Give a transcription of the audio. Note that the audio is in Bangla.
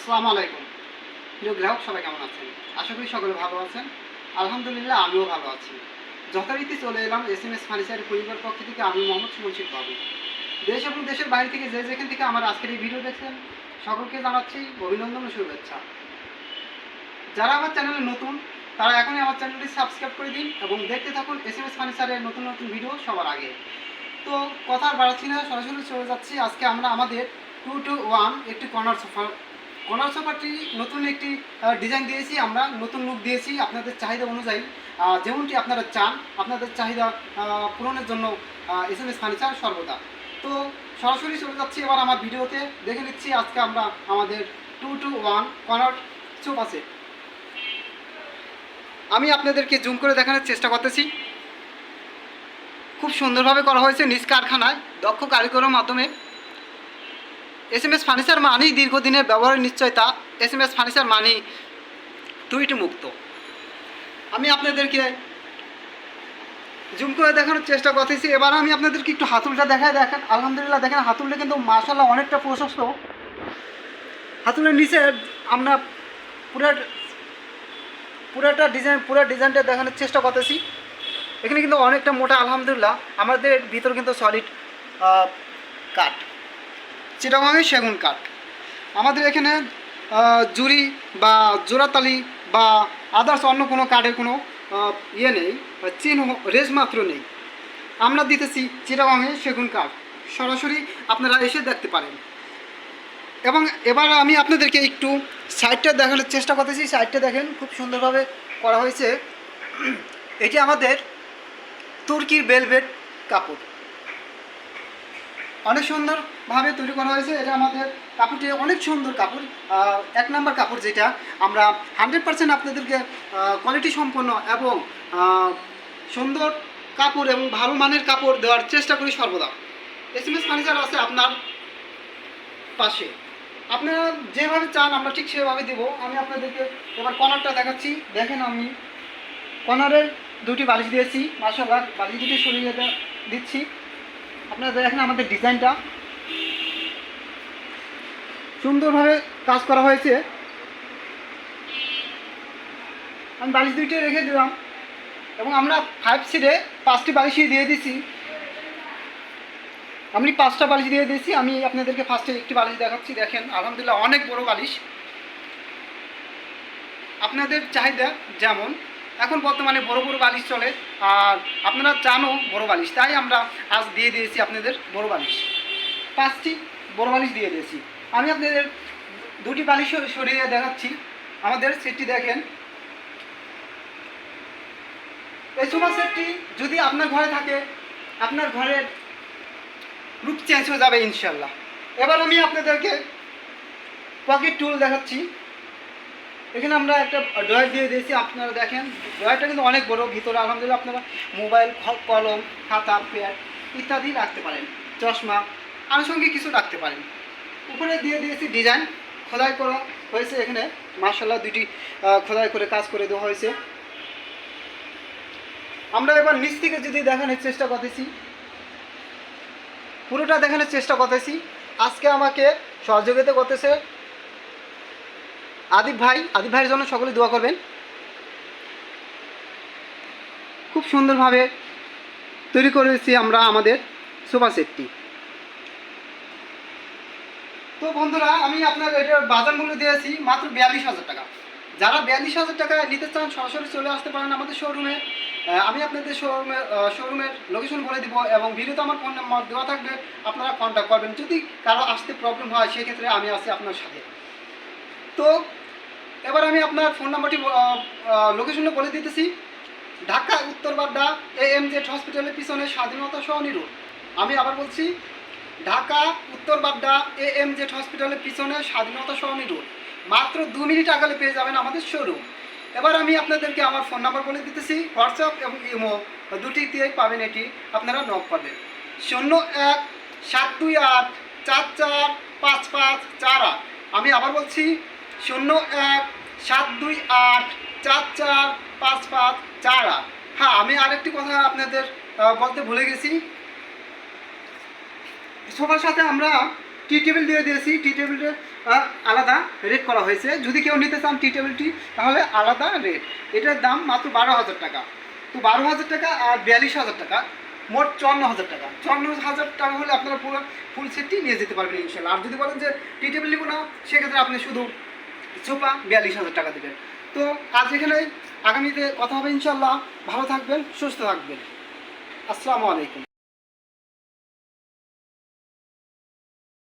আসসালামু আলাইকুম। প্রিয় গ্রাহক, সবাই কেমন আছেন? আশা করি সকলে ভালো আছেন। আলহামদুলিল্লাহ, আমিও ভালো আছি। যথারীতি চলে এলাম এস এম এস ফার্নিচারের পরিবার পক্ষ থেকে আমি মোহাম্মদ সুমনশিক বাবু। দেশ এবং দেশের বাইরে থেকে যে যেখান থেকে আমার আজকের এই ভিডিও দেখছেন, সকলকে জানাচ্ছি অভিনন্দন ও শুভেচ্ছা। যারা আমার চ্যানেলে নতুন, তারা এখনই আমার চ্যানেলটি সাবস্ক্রাইব করে দিন এবং দেখতে থাকুন এস এম এস ফার্নিচারের নতুন নতুন ভিডিও সবার আগে। তো কথা বাড়াচ্ছি না, সরাসরি চলে যাচ্ছি। আজকে আমরা আমাদের টু টু ওয়ান একটি কর্নার সোফা কর্নার সোফাটি নতুন একটি ডিজাইন দিয়েছি, আমরা নতুন লুক দিয়েছি আপনাদের চাহিদা অনুযায়ী। যেমনটি আপনারা চান, আপনাদের চাহিদা পূরণের জন্য এস এম এস ফার্নিচার সর্বদা। তো সরাসরি চলে যাচ্ছি এবার আমার ভিডিওতে। দেখে নিচ্ছি আজকে আমরা আমাদের টু টু ওয়ান কর্নার চোপ আছে। আমি আপনাদেরকে জুম করে দেখানোর চেষ্টা করতেছি। খুব সুন্দরভাবে করা হয়েছে নিজ কারখানায়। দক্ষ কারিগরের মাধ্যমে এস এম এস ফার্নিচার মানেই দীর্ঘদিনের ব্যবহারের নিশ্চয়তা। এস এম এস ফার্নিচার মানেই টুইট মুক্ত। আমি আপনাদেরকে জুম করে দেখানোর চেষ্টা করতেছি। এবার আমি আপনাদেরকে একটু হাতুলটা দেখায় দেখেন। আলহামদুলিল্লাহ দেখেন হাতুলটা কিন্তু মাসাল্লাহ অনেকটা প্রশস্ত। হাতুলের নিচে আমরা পুরো পুরোটা ডিজাইন পুরো ডিজাইনটা দেখানোর চেষ্টা করতেছি। এখানে কিন্তু অনেকটা মোটা, আলহামদুলিল্লাহ। আমাদের ভিতর কিন্তু সলিড কাঠ। চিটাগাঙের সেগুন কাঠ। আমাদের এখানে জুরি বা জোড়াতালি বা আদার্স অন্য কোনো কাঠের কোনো ইয়ে নেই চিহ্ন রেজ মাত্র নেই। আমরা দিতেছি চিটাগাঙের সেগুন কাঠ। সরাসরি আপনারা এসে দেখতে পারেন। এবং এবার আমি আপনাদেরকে একটু সাইডটা দেখানোর চেষ্টা করতেছি। সাইডটা দেখেন, খুব সুন্দরভাবে করা হয়েছে। এটি আমাদের তুর্কির বেলভেট কাপড়। অনেক সুন্দরভাবে তৈরি করা হয়েছে। এটা আমাদের কাপড়টি অনেক সুন্দর কাপড়। এক নম্বর কাপড় যেটা, আমরা হান্ড্রেড পার্সেন্ট আপনাদেরকে কোয়ালিটি সম্পন্ন এবং সুন্দর কাপড় এবং ভালো মানের কাপড় দেওয়ার চেষ্টা করি সর্বদা। এস এম এস ফার্নিচার আছে আপনার পাশে। আপনারা যেভাবে চান আমরা ঠিক সেভাবে দেবো। আমি আপনাদেরকে এবার কর্নারটা দেখাচ্ছি। দেখেন আমি কর্নারের দুটি বালিশ দিয়েছি। মাসাল্লাহ বালিশ দুটি সরিয়ে দিচ্ছি। আপনারা দেখেন আমাদের ডিজাইনটা। সুন্দরভাবে কাজ করা হয়েছে। আমি বালিশ দুইটি রেখে দিলাম। এবং আমরা ফাইভ সিটে পাঁচটি বালিশই দিয়ে দিছি আমি পাঁচটা বালিশ দিয়ে দিয়েছি। আমি আপনাদেরকে ফার্স্টে একটি বালিশ দেখাচ্ছি। দেখেন, আলহামদুলিল্লাহ অনেক বড় বালিশ। আপনাদের চাহিদা যেমন এখন বর্তমানে বড় বড় বালিশ চলে। আর আপনারা চানও বড় বালিশ, তাই আমরা আজ দিয়ে দিয়েছি আপনাদের বড় বালিশ। পাঁচটি বড় বালিশ দিয়ে দিয়েছি। আমি আপনাদের দুটি বালিশ সরিয়ে দেখাচ্ছি। আমাদের সেটটি দেখেন। এই সেটটি যদি আপনার ঘরে থাকে, আপনার ঘরের রূপ চেঞ্জ হয়ে যাবে ইনশাল্লাহ এবার আমি আপনাদেরকে পকেট টুল দেখাচ্ছি। এখানে আমরা একটা ড্রয়ার দিয়ে দিয়েছি, আপনারা দেখেন। ড্রয়ারটা কিন্তু অনেক বড়, ভিতরে আলহামদুলিল্লাহ আপনারা মোবাইল কলম, খাতা প্যাড ইত্যাদি রাখতে পারেন, চশমা, আনুষঙ্গিক কিছু রাখতে পারেন। উপরে দিয়ে দিয়েছি ডিজাইন, খোদাই করা হয়েছে এখানে। মার্শাল্লাহ দুটি খোদাই করে কাজ করে দেওয়া হয়েছে। আমরা এবার নিচ থেকে যদি দেখানোর চেষ্টা করতেছি, পুরোটা দেখানোর চেষ্টা করতেছি। আজকে আমাকে সহযোগিতা করতেছে আদিব ভাই, আদিব ভাইয়ের জন্য সকলে দোয়া করবেন। খুব সুন্দরভাবে তৈরি করেছি আমরা আমাদের সোফা সেটটি। তো বন্ধুরা, আমি আপনার এটার বাজার মূল্য দিয়েছি মাত্র বিয়াল্লিশ হাজার টাকা। যারা বিয়াল্লিশ হাজার টাকা নিতে চান, সরাসরি চলে আসতে পারেন আমাদের শোরুমে আমি আপনাদের শোরুমে শোরুমের লোকেশন বলে দিব এবং ভিডিওতে আমার ফোন নাম্বার দেওয়া থাকবে, আপনারা কন্ট্যাক্ট করবেন। যদি কারও আসতে প্রবলেম হয়, সেক্ষেত্রে আমি আছি আপনার সাথে। তো আপনার ফোন নাম্বারটি লোকেশনে বলে দিতেছি। ঢাকা, উত্তর বাড্ডা এ এম জেড হসপিটালের পিছনে স্বাধীনতা সহনী রোড আমি আবার বলছি, ঢাকা, উত্তর বাড্ডা এ এম জেড হসপিটালের পিছনে স্বাধীনতা সহনী রোড মাত্র দু মিনিট আগালে পেয়ে যাবেন আমাদের শোরুম এবার আমি আপনাদেরকে আমার ফোন নাম্বার বলে দিতেছি, হোয়াটসঅ্যাপ এবং ইমো দুটিতেই পাবেন এটি আপনারা নক পাবেন শূন্য এক, সাত দুই আট, চার চার, পাঁচ পাঁচ, চার আট। আমি আবার বলছি, শূন্য এক সাত দুই আট চার চার পাঁচ পাঁচ চার আট। হ্যাঁ আমি আরেকটি কথা আপনাদের বলতে ভুলে গেছি। সোফার সাথে আমরা টি টেবিল দিয়ে দিয়েছি। টি টেবিলটা আলাদা রেট করা হয়েছে। যদি কেউ নিতে চান টি টেবিলটি, তাহলে আলাদা রেট এটার দাম মাত্র বারো হাজার টাকা। তো বারো হাজার টাকা আর বিয়াল্লিশ হাজার টাকা, মোট চুয়ান্ন হাজার টাকা। চুয়ান্ন হাজার টাকা হলে আপনারা পুরো ফুল সেটটি নিয়ে যেতে পারবেন ইনশাল্লাহ। আর যদি বলেন যে টি টেবিল নিব না, সেক্ষেত্রে আপনি শুধু সোফা বিয়াল্লিশ হাজার টাকা দেবেন। তো আজ এখানে আগামীতে কথা হবে ইনশাল্লাহ ভালো থাকবেন, সুস্থ থাকবেন। আসসালামু আলাইকুম।